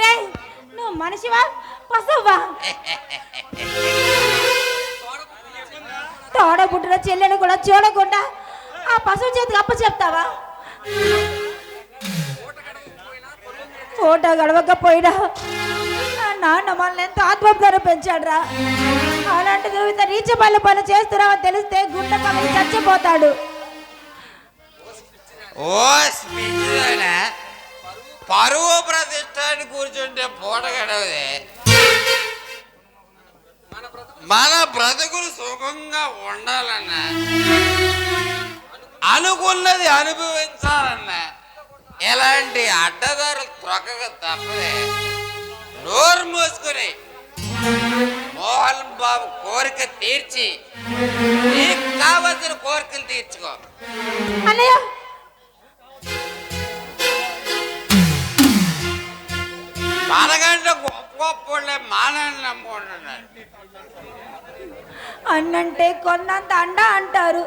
రే నువ్వు మనిషివా? పశువా? తోడ పుట్టిన చెల్లెని కూడా చూడకుండా ఆ పశువు చేతికి అప్ప చెప్తావా? ఫోటో గడవకపోయినా నా నాన్న మనల్ని ఎంత ఆత్మహత్య పెంచాడురా. అలాంటిది ఇంత నీచపల్లి పని చేస్తున్నావని తెలిస్తే గుండె పక్కన చచ్చిపోతాడు. ఓ స్మిత్ పరువు ప్రతిష్టాన్ని కూర్చుంటే పూట గడవదే. మన బ్రతుకులు సుఖంగా ఉండాలన్నా అనుకున్నది అనుభవించాలన్నా ఎలాంటి అడ్డదారులు త్రొక్కగా తప్పదే. నోరు మూసుకుని మోహన్ బాబు కోరిక తీర్చి నీకు కావలసిన కోరికలు తీర్చుకో. మనకంటే గొప్ప గొప్ప మానని నమ్ముకుంటున్నారు. అన్నంటే కొన్నంత అండ అంటారు.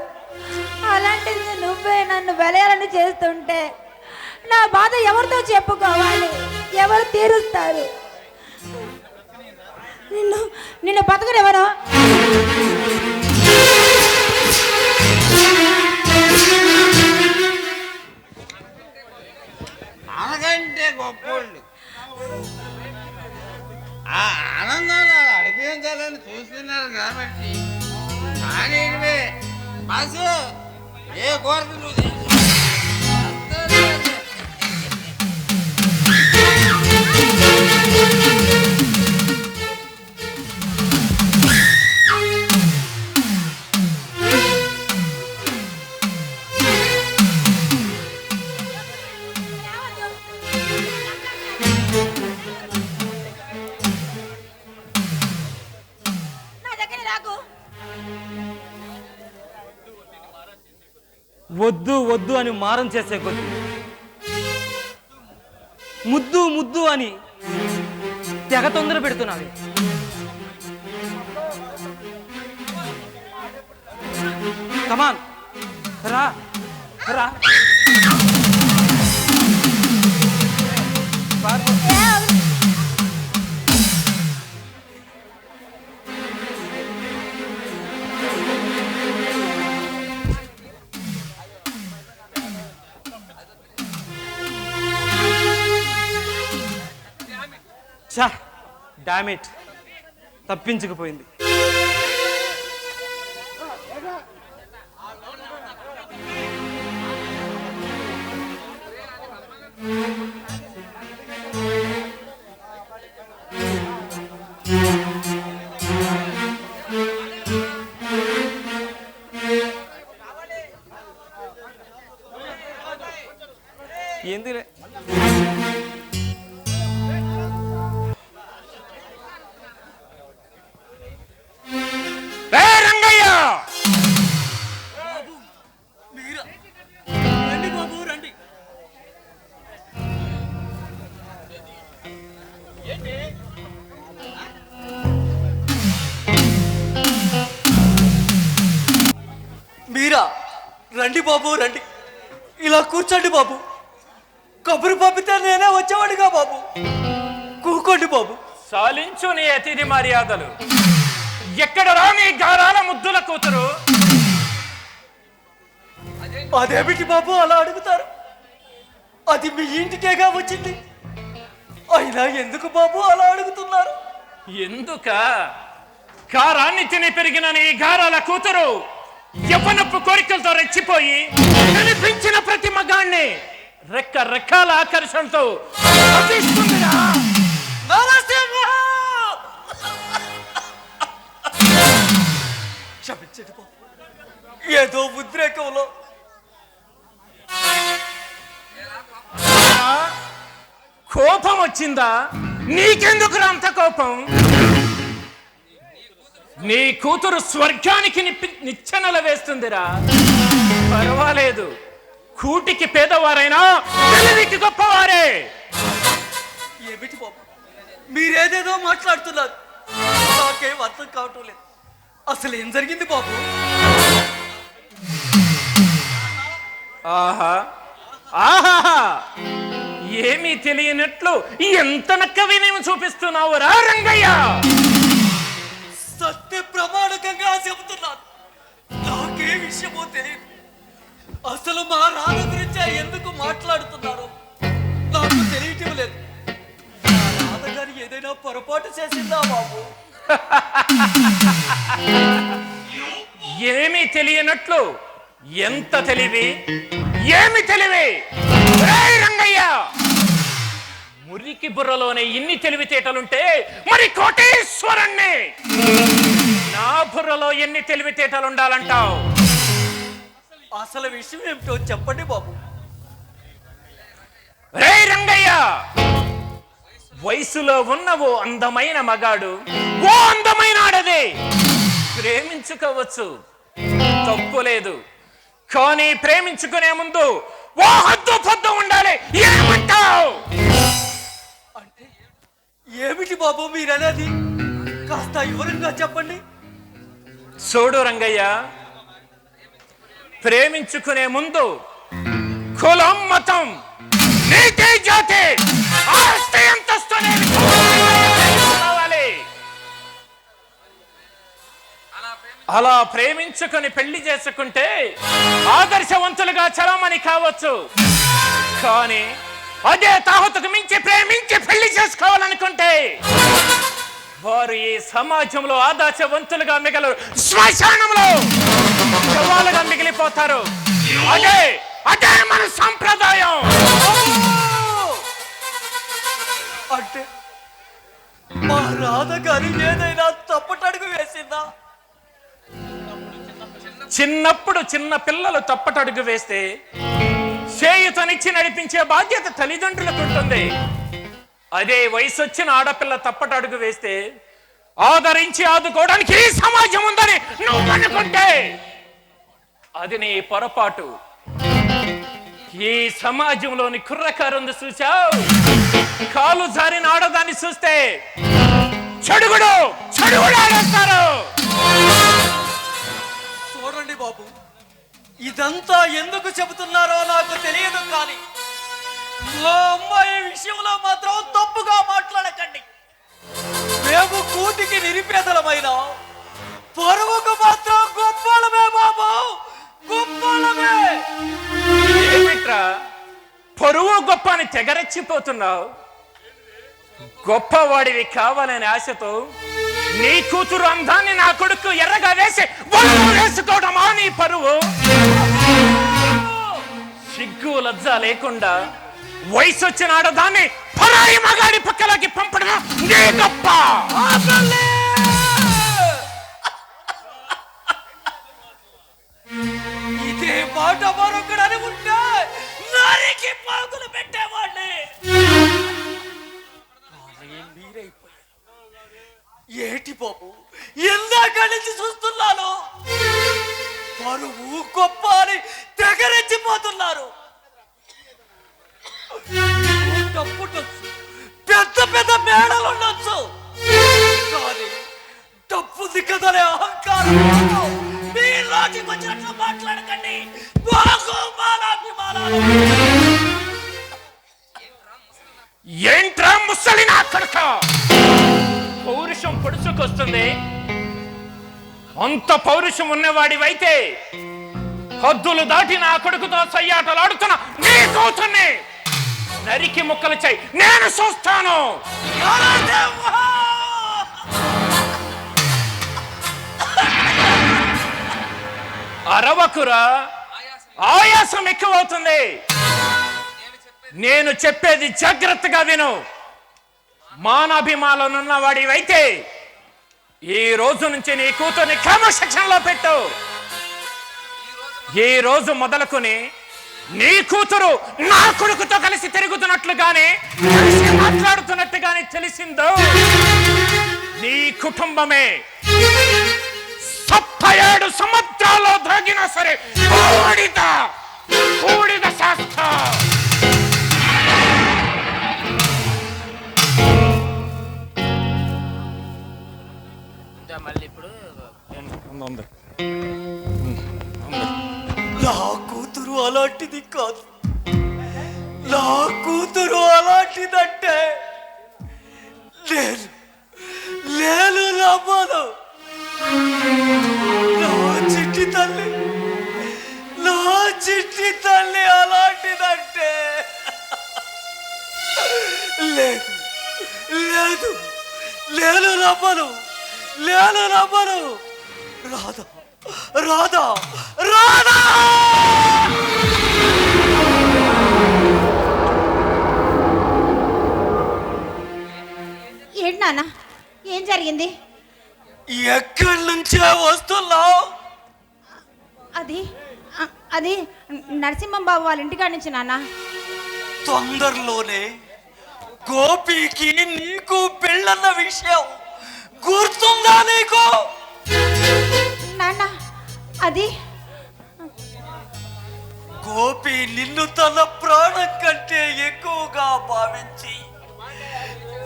అలాంటిది నువ్వే నన్ను వెలయాలని చేస్తుంటే నా బాధ ఎవరితో చెప్పుకోవాలి? ఎవరు తీరుస్తారు? నిన్ను నిన్ను బతకరెవరో మనకంటే గొప్పోళ్ళు. ఆ ఆనందాలు అనిపించాలని చూస్తున్నారు కాబట్టి. కానీ బస్సు ఏ కోరిక నువ్వు వద్దు చేసే కొద్ది. ముద్దు ముద్దు అని తెగ తొందర పెడుతున్నావి. కమాన్ రా. రా. డామేట్ తప్పించుకుపోయింది. బాబు. కబురు పంపితే నేనే వచ్చేవాడిగా బాబు. కూకోండి బాబు. సాలించు నీ అతిథి మర్యాదలు. ఎక్కడ రా నీ గారాల ముద్దుల కూతురు? అదేమిటి బాబు అలా అడుగుతారు? అది మీ ఇంటికేగా వచ్చింది? అయినా ఎందుకు బాబు అలా అడుగుతున్నారు? ఎందుక? కారాన్ని తిని పెరిగిన నీ గారాల కూతురు. యవ్వనపు కోరికలతో రెచ్చిపోయి కనిపించిన ప్రతి మగాణ్ణి రెక్క రెక్కాల ఆకర్షణతో ఏదో ఉద్రేకంలో. కోపం వచ్చిందా? నీకెందుకు అంత కోపం? నీ కూతురు స్వర్గానికి నిప్పి నిచ్చెనల వేస్తుందిరా. పర్వాలేదు. కూటికి పేదవారైనా తెలివికి గొప్పవారే. ఏమిటి బాబు? మీరేదేదో మాట్లాడుతున్నారు. నాకేం అర్థం కావటం లేదు. అసలు ఏం జరిగింది బాబు? ఆహా. ఆహా ఏమీ తెలియనట్లు ఎంత నక్క వినయం చూపిస్తున్నావు రా రంగయ్య! చెబుతున్నాను నాకే విషయమో తెలియదు అసలు మా రాధ గురించి ఎందుకు మాట్లాడుతున్నారు? నాకు తెలియటం లేదు. రాధ ఏదైనా పొరపాటు చేసిందా బాబు? ఏమీ తెలియనట్లు ఎంత తెలివి? ఏమి తెలివి? రంగయ్య! మురికి బుర్రలోనే ఇన్ని తెలివితేటలుంటే మరి కోటేశ్వరుణ్ణి! నా బుర్రలో ఎన్ని తెలివితేటలు ఉండాలంటావు అసలు విషయం ఏమిటో చెప్పండి బాబు. రే రంగయ్య! వయసులో ఉన్న ఓ అందమైన మగాడు ఓ అందమైన ఆడది! ప్రేమించుకోవచ్చు. తప్పు లేదు. కానీ ప్రేమించుకునే ముందు ఓ హద్దు పొద్దు ఉండాలి. ఏమంటావు? ఏమిటి బాబు మీరనేది? కాస్త వివరంగా చెప్పండి. చూడు రంగయ్య ప్రేమించుకునే ముందు కులం మతం నీతి జాతి ఆస్తి అంతస్తు కావాలి. అలా ప్రేమించుకొని పెళ్ళి చేసుకుంటే ఆదర్శవంతులుగా చలామణి కావచ్చు. కానీ అదే తాహతుకు మించి ప్రేమించి పెళ్ళి చేసుకోవాలనుకుంటే వారు ఈ సమాజంలో ఆదర్శవంతులుగా మిగలరు. శ్మశానంలో శవాలుగా మిగిలిపోతారు. అదే అదే మన సంప్రదాయం. అంటే మా రాధ గారు ఏదైనా తప్పటడుగు వేసిందా? చిన్నప్పుడు చిన్న పిల్లలు తప్పటడుగు వేస్తే చేయుతనిచ్చి నడిపించే బాధ్యత తల్లిదండ్రులకు ఉంటుంది. అదే వయసు వచ్చిన ఆడపిల్ల తప్పటడుగు వేస్తే ఆదరించి ఆదుకోవడానికి ఈ సమాజం ఉందని నువ్వు అనుకుంటే అది నీ పొరపాటు. ఈ సమాజంలోని కుర్రకారుంది చూసావు కాలు జారిన ఆడదాన్ని చూస్తే చెడుగుడు చెడుగుడు ఆడేస్తారు. చూడండి బాబు. ఇదంతా ఎందుకు చెబుతున్నారో నాకు తెలియదు కానీ మా అమ్మాయి విషయంలో మాత్రం తప్పుగా మాట్లాడకండి. మేము కూటికి నిరుపేదలమైన పరువుకు మాత్రం గొప్పలమే బాబు గొప్పలమే. పరువు గొప్ప అని తెగరెచ్చిపోతున్నావు. గొప్పవాడివి కావాలనే ఆశతో నీ కూతురు అందాన్ని నా కొడుకు ఎర్రగా వేసి వేసుకోవడమా నీ పరువు సిగ్గు లజ్జ లేకుండా వయసు వచ్చిన ఆడదాన్ని పరాయి మగాడి పక్కలోకి పంపడం నీ గొప్ప ఇదే మాట మరొకడని ఉంటా నారికి పాకులు పెట్టేవాడిని మీరైపోయారు. ఏటి బాబు? ఇందాక నుంచి చూస్తున్నాను. పరువు గొప్ప అని తెగరెచ్చిపోతున్నారు. డబ్బుండొచ్చు పెద్ద పెద్ద మేడలు ఉండొచ్చు. కానీ డబ్బుది కదలే అహంకారం. మాత్రం మీ లోటుకి వచ్చినట్లు మాట్లాడకండి. ఏంట్రా ముసలి నా పౌరుషం పొడుచుకొస్తుంది. అంత పౌరుషం ఉన్నవాడివైతే హద్దులు దాటి నా కొడుకుతో సయ్యాటలాడుతున్న నీ కూతుర్ని నరికి ముక్కలు చేయి. నేను చూస్తాను. అరవకురా ఆయాసం ఎక్కువవుతుంది. నేను చెప్పేది జాగ్రత్తగా విను. మానాభిమానున్న వాడివైతే ఈ రోజు నుంచి నీ కూతుర్ని క్రమశిక్షణలో పెట్టు. ఈ రోజు మొదలుకొని నీ కూతురు నా కొడుకుతో కలిసి తిరుగుతున్నట్లుగానే కలిసి మాట్లాడుతున్నట్టుగానే తెలిసిందో నీ కుటుంబమే ఏడు సంవత్సరాల్లో దాగినా సరే బూడిద బూడిద శాస్త్ర. మళ్ళీ ఇప్పుడు నా కూతురు అలాంటిది కాదు. నా కూతురు అలాంటిదంటే నేను నేను నమ్మను. నా చిట్టి తల్లి నా చిట్టి తల్లి అలాంటిదంటే లేదు లేదు నేను నమ్మను. నేను నమ్మను రాధా రాధా రాధా! ఏంటి నాన్న? ఏం జరిగింది? ఎక్కడి నుంచే వస్తున్నావు? అది అ- అది నరసింహం బాబు వాళ్ళ ఇంటికాడ నుంచి నాన్న. తొందరలోనే గోపికి నీకు పెళ్ళన్న విషయం. గుర్తుందా నీకు? నాన్న అది. గోపి నిన్ను తన ప్రాణం కంటే ఎక్కువగా భావించి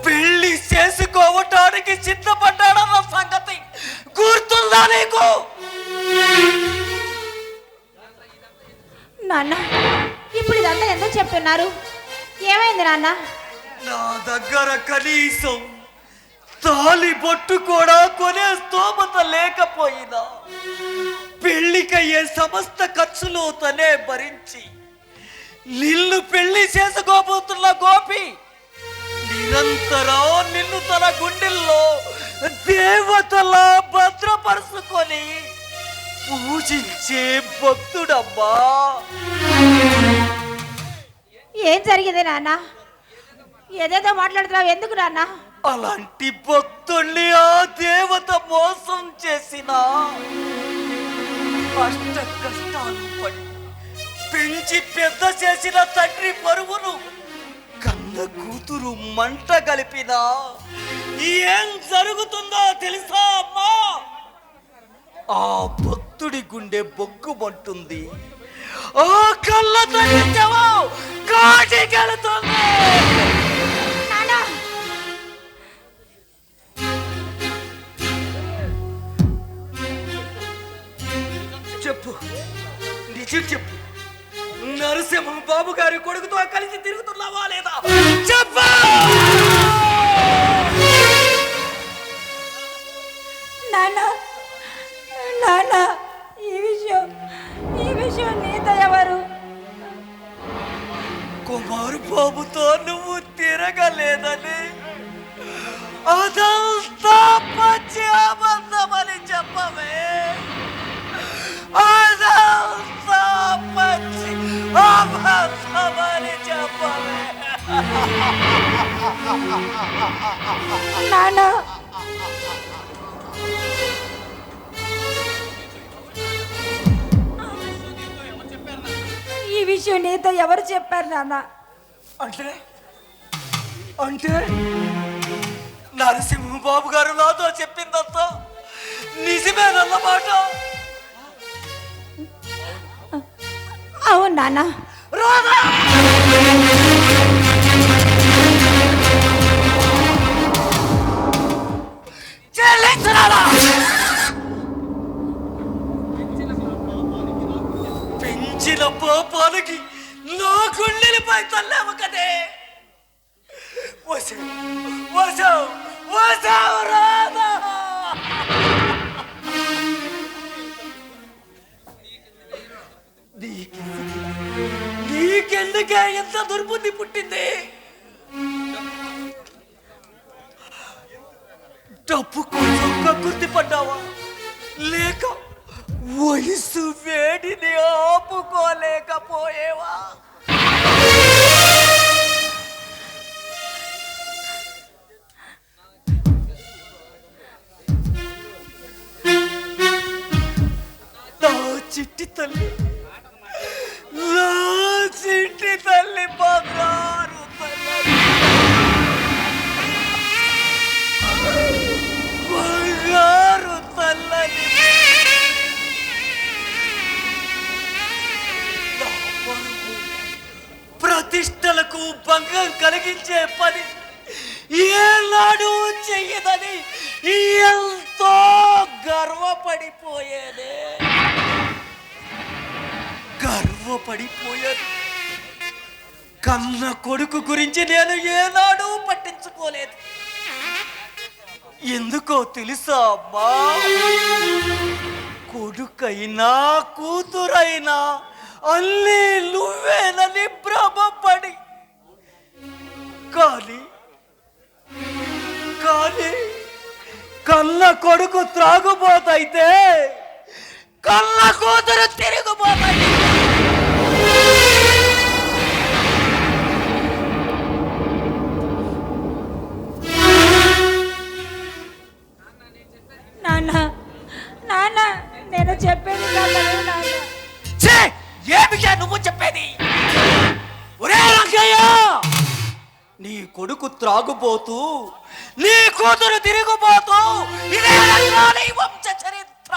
పెళ్ళి చేసుకోవటానికి సిద్ధపడ్డాడన్న సంగతి గుర్తుందా నీకు? నాన్న ఇప్పుడు ఇదంతా ఎందుకు చెప్తున్నారు? ఏమైంది నాన్న? నా దగ్గర కనీసం తాలి బొట్టు కూడా కొనే స్తోమత లేకపోయినా పెళ్ళికయ్యే సమస్త ఖర్చులు తనే భరించి నిన్ను పెళ్ళి చేసుకోబోతున్న గోపి నిరంతరం నిన్ను తన గుండెల్లో దేవతలా భద్రపరుచుకొని పూజించే భక్తుడమ్మా. ఏం జరిగింది నాన్న? ఏదేదో మాట్లాడుతున్నావు ఎందుకు నాన్న? అలాంటి భక్తుల్ని ఆ దేవత మోసం చేసిన కష్ట కష్టాలు పడి పెంచి పెద్ద చేసిన తండ్రి పరువును కన్న కూతురు మంట కలిపిన ఏం జరుగుతుందో తెలుసా అమ్మా? ఆ భక్తుడి గుండె బొగ్గుమంటుంది. ఆ కళ్ళ తల్లి కాటికెళుతుంది. చెప్పు నరసింహ బాబు గారి కొడుకుతో కలిసి తిరుగుతున్నావా లేదా? చెప్పు! నాన్న నాన్న ఈ విషయం ఈ విషయం నీతో ఎవరు కుమారు బాబుతో నువ్వు తిరగలేదని అదంతా పచ్చి అబద్ధమని చెప్పవే. అదంతా పచ్చి అబద్ధమని చెప్పవే నాన్న ఈ విషయం నీతో ఎవరు చెప్పారు నాన్న అంటే? అంటే? నరసింహ బాబు గారు నాతో చెప్పిందంతా నిజమేనన్నమాట. అవును నాన్న రాధా చెల్లించరాదా పెంచిన పాపానికి నా గుండెలపై తల్లేవు కదే వసావు వసావు వసావు రాధా నీకెందుకే ఎంత దుర్బుద్ధి పుట్టింది? డబ్బు కోసం కక్కుర్తి పడ్డావా? లేక వయసు వేడిని ఆపుకోలేకపోయేవా? నా చిట్టి తల్లి చింటి తల్లి బంగారు బంగారు ప్రతిష్టలకు భంగం కలిగించే పని ఏనాడు చెయ్యదని ఎంతో గర్వపడిపోయేదే. గర్వపడిపోయాను కన్న కొడుకు గురించి నేను ఏనాడు పట్టించుకోలేదు. ఎందుకో తెలుసా అమ్మా? కొడుకైనా కూతురైనా అల్లి నువ్వేనని భ్రమపడి. కానీ కానీ కన్న కొడుకు త్రాగుబోతైతే కన్న కూతురు తిరిగిపోతాయి నాన్న. నాన్న నేను చెప్పేది ఏమిటా నువ్వు చెప్పేది? ఒరే రంగయ్య నీ కొడుకు త్రాగుపోతూ నీ కూతురు తిరిగిపోతూ ఇదే వంశ చరిత్ర.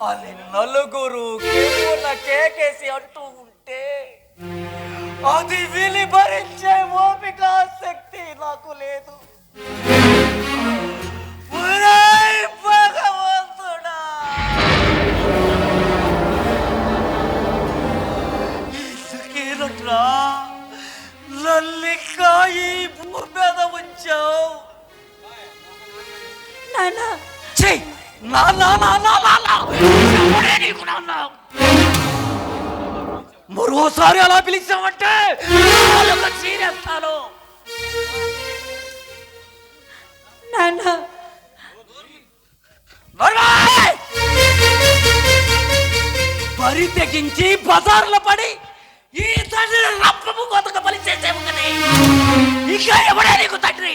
అని నలుగురు కేకేసి అంటూ ఉంటే అది విని భరించే ఓపిక శక్తి నాకు లేదు. మరోసారి అలా పిలిచామంటే చీరేస్తాను. నాన్న. బరి తెగించి బజార్లో పడి ఈ తండ్రి రప్పము కొత్తగా పని చేసేవు కదా ఇంకా ఎవడే నీకు తండ్రి?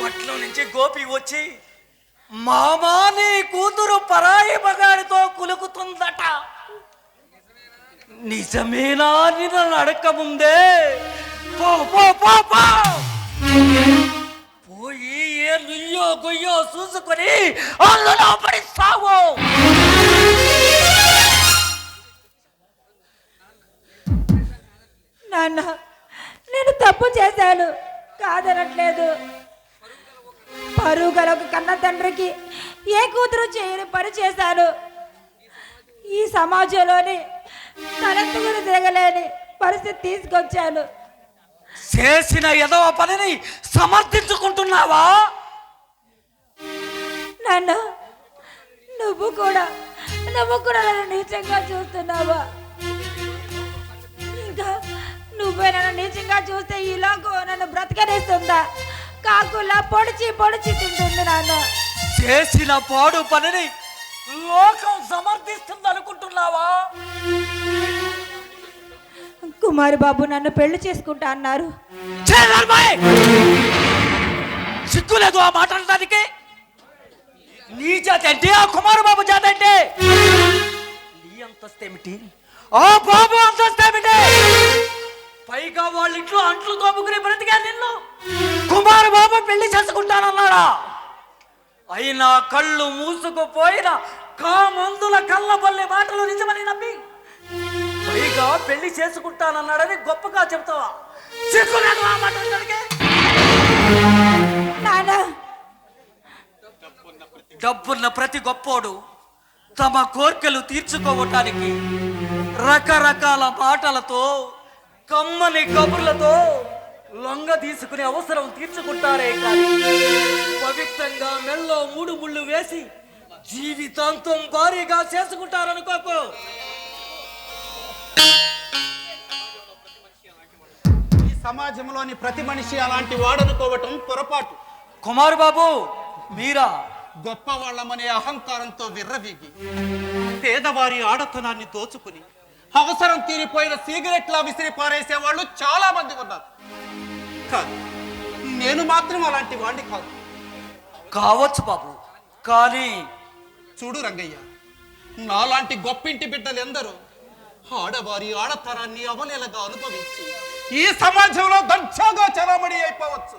పట్లో నుంచి గోపి వచ్చి మామా నీ కూతురు పరాయి మగాడితో కులుకుతుందట. నిజమేనా? నిన్న నడక ముందే. పో పో పో పో. పోయి ఏ నుయ్యో గొయ్యో చూసుకొని అందులో పడి సాగు నాన్న నేను తప్పు చేశాను. కాదనట్లేదు. పరువు గల ఒక కన్న తండ్రికి ఏ కూతురు చేయని పని చేశాను. ఈ సమాజంలోని తలెత్తుకుని తిరగలేని పరిస్థితి తీసుకొచ్చాను. చేసిన ఏదో పనిని సమర్థించుకుంటున్నావా? నాన్న నువ్వు కూడా నువ్వు కూడా నన్ను నీచంగా చూస్తున్నావా? ఇంకా నువ్వే నన్ను నీచంగా చూస్తే ఈ లోకం నన్ను బ్రతకనేస్తుందా? కాకులా పొడిచి పొడిచి తింటుంది నాన్న. చేసిన పాడు పనిని లోకం సమర్థిస్తుంది అనుకుంటున్నావా కుమారి బాబు నన్ను పెళ్ళి చేసుకుంటా అన్నారు. సిగ్గులేదు ఆ మాట్లాడటానికి నీ జాతి అంటే ఆ కుమారు బాబు జాతి అంటే. నీ అంతస్తు ఏమిటి? ఆ బాబు అంతస్తు ఏమిటి? పైగా వాళ్ళ ఇంట్లో అంట్లు తోముకుని బ్రతికా నిన్ను కుమారు బాబు పెళ్ళి చేసుకుంటానన్నాడా? అయినా కళ్ళు మూసుకుపోయిన కామందుల కళ్ళబల్లె మాటలు నిజమని నమ్మి పైగా పెళ్ళి చేసుకుంటానన్నాడని గొప్పగా చెప్తావా ఆ డబ్బున్న ప్రతి గొప్పోడు తమ కోర్కెలు తీర్చుకోవటానికి రకరకాల మాటలతో కమ్మని కబుర్లతో లొంగ తీసుకునే అవసరం తీర్చుకుంటారే కానీ పవిత్రంగా మెల్లో మూడు ముళ్ళు వేసి జీవితాంతం భారీగా చేసుకుంటారనుకోకు. సమాజంలోని ప్రతి మనిషి అలాంటి వాడనుకోవటం పొరపాటు. కుమార్ బాబు మీరా? గొప్ప వాళ్ళమనే అహంకారంతో విర్రవీగి పేదవారి ఆడతనాన్ని దోచుకుని అవసరం తీరిపోయిన సిగరెట్లా విసిరి పారేసే వాళ్ళు చాలా మంది ఉన్నారు. కాదు నేను మాత్రం అలాంటి వాడిని కాదు. కావచ్చు బాబు కానీ చూడు రంగయ్య నాలాంటి గొప్పింటి బిడ్డలు ఎందరో ఆడవారి ఆడతనాన్ని అవలేలగా అనుభవించి ఈ సమాజంలో దర్జాగా చలామణి అయిపోవచ్చు.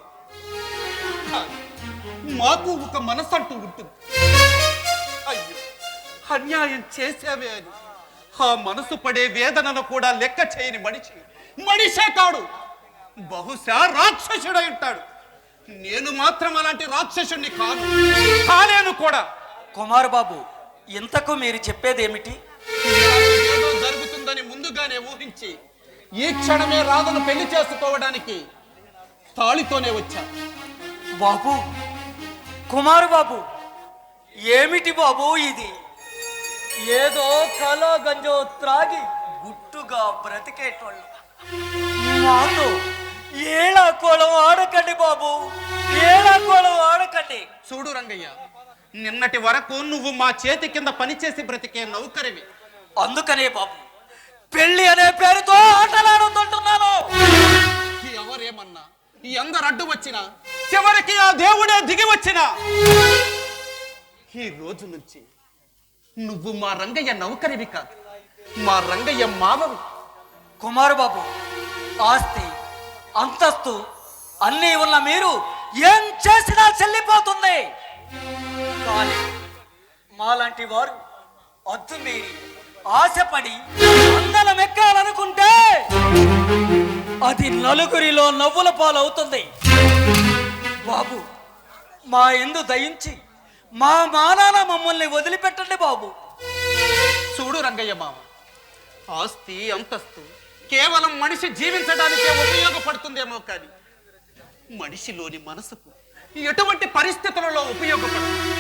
మాకు ఒక మనసంటూ ఉంటుంది. అయ్యో అన్యాయం చేసావే అని. ఆ మనసు పడే వేదనను కూడా లెక్క చేయని మనిషి. మనిషే కాడు. బహుశా రాక్షసుడై ఉంటాడు. నేను మాత్రం అలాంటి రాక్షసుణ్ణి కాను కాలేను కూడా. కుమార్ బాబు ఇంతకు మీరు చెప్పేది ఏమిటి ఏదో జరుగుతుందని ముందుగానే ఊహించి ఈ క్షణమే రాధను పెళ్ళి చేసుకోవడానికి తాళితోనే వచ్చా. బాబు కుమార్ బాబు ఏమిటి బాబు ఇది? ఏదో కలో గంజో త్రాగి గుట్టుగా బ్రతికేటోళ్ళు. మాతో ఏళా కోళం ఆడకండి బాబు ఏళా కోళం ఆడకండి. చూడు రంగయ్య నిన్నటి వరకు నువ్వు మా చేతి కింద పనిచేసి బ్రతికే నౌకరివి. అందుకనే బాబు పెళ్ళి అనే పేరుతో ఆటలాడుతుంటున్నాను. ఎవరేమన్నా? ఈ అందరు అడ్డు వచ్చినా? చివరికి ఆ దేవుడే దిగి వచ్చినా? ఈ రోజు నుంచి నువ్వు మా రంగయ్య నౌకరివి కాదు. మా రంగయ్య మావవి కుమార్ బాబు ఆస్తి అంతస్తు అన్నీ ఉన్న మీరు ఏం చేసినా చెల్లిపోతుంది. కానీ మాలాంటి వారు అద్దు మీరి. ఆశపడి అందలం ఎక్కాలనుకుంటే అది నలుగురిలో నవ్వుల పాలవుతుంది. బాబు మా ఎందు దయించి మా మానాన మమ్మల్ని వదిలిపెట్టండి బాబు. చూడు రంగయ్య మామ ఆస్తి అంతస్తు కేవలం మనిషి జీవించడానికే ఉపయోగపడుతుందేమో కానీ మనిషిలోని మనసుకు ఎటువంటి పరిస్థితులలో ఉపయోగపడుతుంది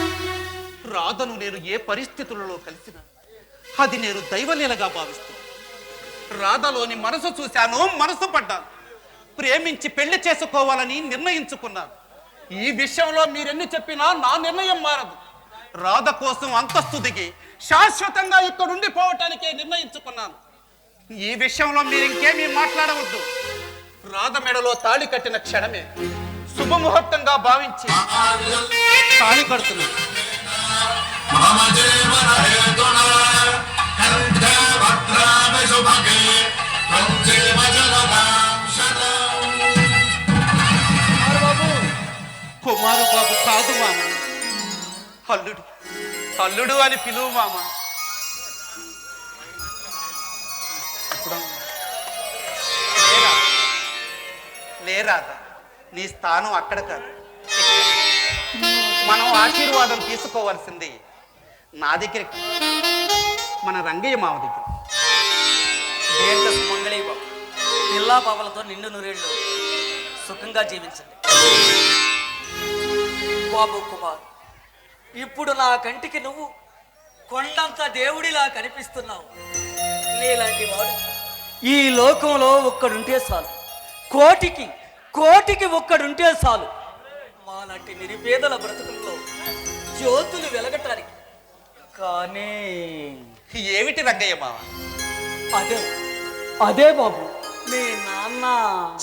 రాధను నేను ఏ పరిస్థితులలో కలిసినా అది నేను దైవలీలగా భావిస్తాను రాధలోని మనసు చూశాను మనసు పడ్డాను. ప్రేమించి పెళ్ళి చేసుకోవాలని నిర్ణయించుకున్నాను. ఈ విషయంలో మీరెన్ని చెప్పినా నా నిర్ణయం మారదు. రాధ కోసం అంతస్తు దిగి శాశ్వతంగా ఇక్కడ ఉండిపోవటానికే నిర్ణయించుకున్నాను. ఈ విషయంలో మీరు ఇంకేమీ మాట్లాడవద్దు. రాధ మెడలో తాళి కట్టిన క్షణమే శుభముహూర్తంగా భావించి తాళి కడుతున్నాను. కుమారు బాబు కాదు మామ. అల్లుడు అల్లుడు అని పిలువు మామ. లేరాదా? నీ స్థానం అక్కడ కాదు. మనం ఆశీర్వాదం తీసుకోవాల్సింది నా దగ్గరికి మన రంగయ్య మామ దగ్గర. దీర్ఘ సుమంగళి బాబు పిల్లా పాపలతో నిండు నూరేళ్ళు సుఖంగా జీవించండి. బాబు కుమార్ ఇప్పుడు నా కంటికి నువ్వు కొండంత దేవుడిలా కనిపిస్తున్నావు. నీలాంటి వాడు ఈ లోకంలో ఒక్కడుంటే చాలు. కోటికి కోటికి ఒక్కడుంటే చాలు. మాలాంటి నిరుపేదల బ్రతుకుల్లో జ్యోతులు వెలగటానికి. కానీ ఏమిటి రంగయ్య మామ? అదే అదే బాబు. మీ నాన్న.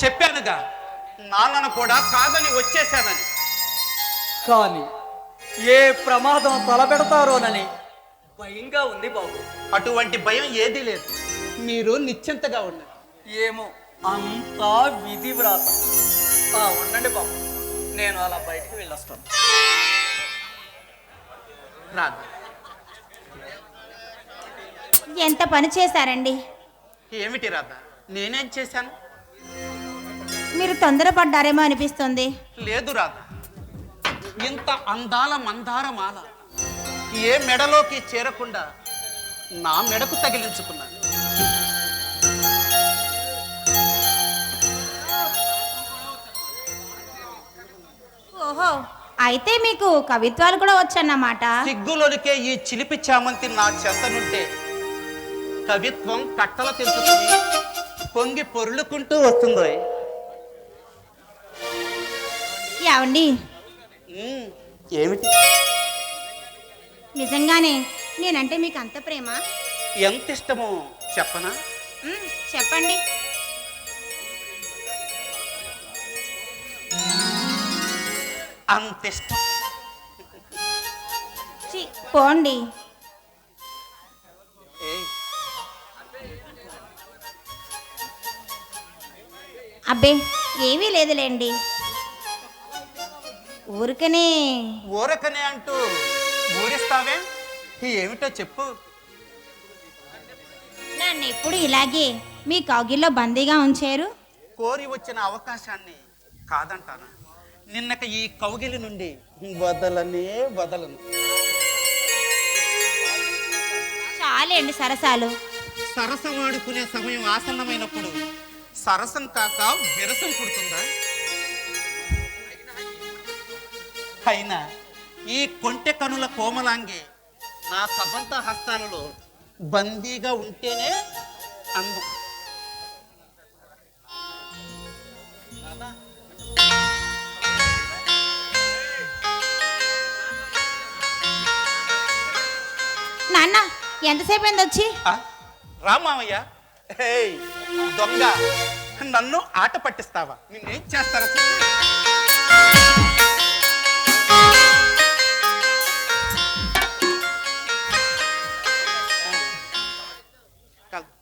చెప్పానుగా నాన్నను కూడా కాదని వచ్చేసానని కానీ ఏ ప్రమాదం తలపెడతారోనని భయంగా ఉంది బాబు. అటువంటి భయం ఏదీ లేదు. మీరు నిశ్చింతగా ఉన్నారు ఏమో అంతా విధి వ్రాత. ఉండండి బాబు. నేను అలా బయటికి వెళ్ళొస్తాను. రాదు. ఎంత పని చేశారండి? ఏమిటి రాధ? నేనేం చేశాను? మీరు తొందరపడ్డారేమో అనిపిస్తుంది. లేదు రాధ. ఇంత అందాల మందార మాల ఏ మెడలోకి చేరకుండా నా మెడకు తగిలించుకున్నాను. ఓహో అయితే మీకు కవిత్వాలు కూడా వచ్చన్నమాట. సిగ్గులొలికే ఈ చిలిపి చామంతి నా చెంతనుంటే కవిత్వం కట్టల తెంచుకుని పొంగి పొరులుకుంటూ వస్తుందో ఏమండి? ఏమిటి? నిజంగానే నేనంటే మీకు అంత ప్రేమ? ఎంత ఇష్టమో చెప్పనా? చెప్పండి. అంత ఇష్టం. చి, పోండి. అబ్బే ఏమీ లేదులేండి. ఊరికనే. ఊరకనే అంటూ ఊరిస్తావే? ఏమిటో చెప్పు. నన్ను ఎప్పుడు ఇలాగే మీ కౌగిల్లో బందీగా ఉంచారు? కోరి వచ్చిన అవకాశాన్ని కాదంటానా. నిన్నక ఈ కౌగిలి నుండి వదలనే వదలను. చాలేండి సరసాలు. సరసమాడుకునే సమయం ఆసన్నమైనప్పుడు సరసం కాక విరసం పుడుతుందా? అయినా ఈ కొంటె కనుల కోమలాంగి నా సబంత హస్తాలలో బందీగా ఉంటేనే అందం. నాన్న ఎంతసేపు అయింది వచ్చి రామావయ్య దొంగ నన్ను ఆట పట్టిస్తావా? నిన్నేం చేస్తారా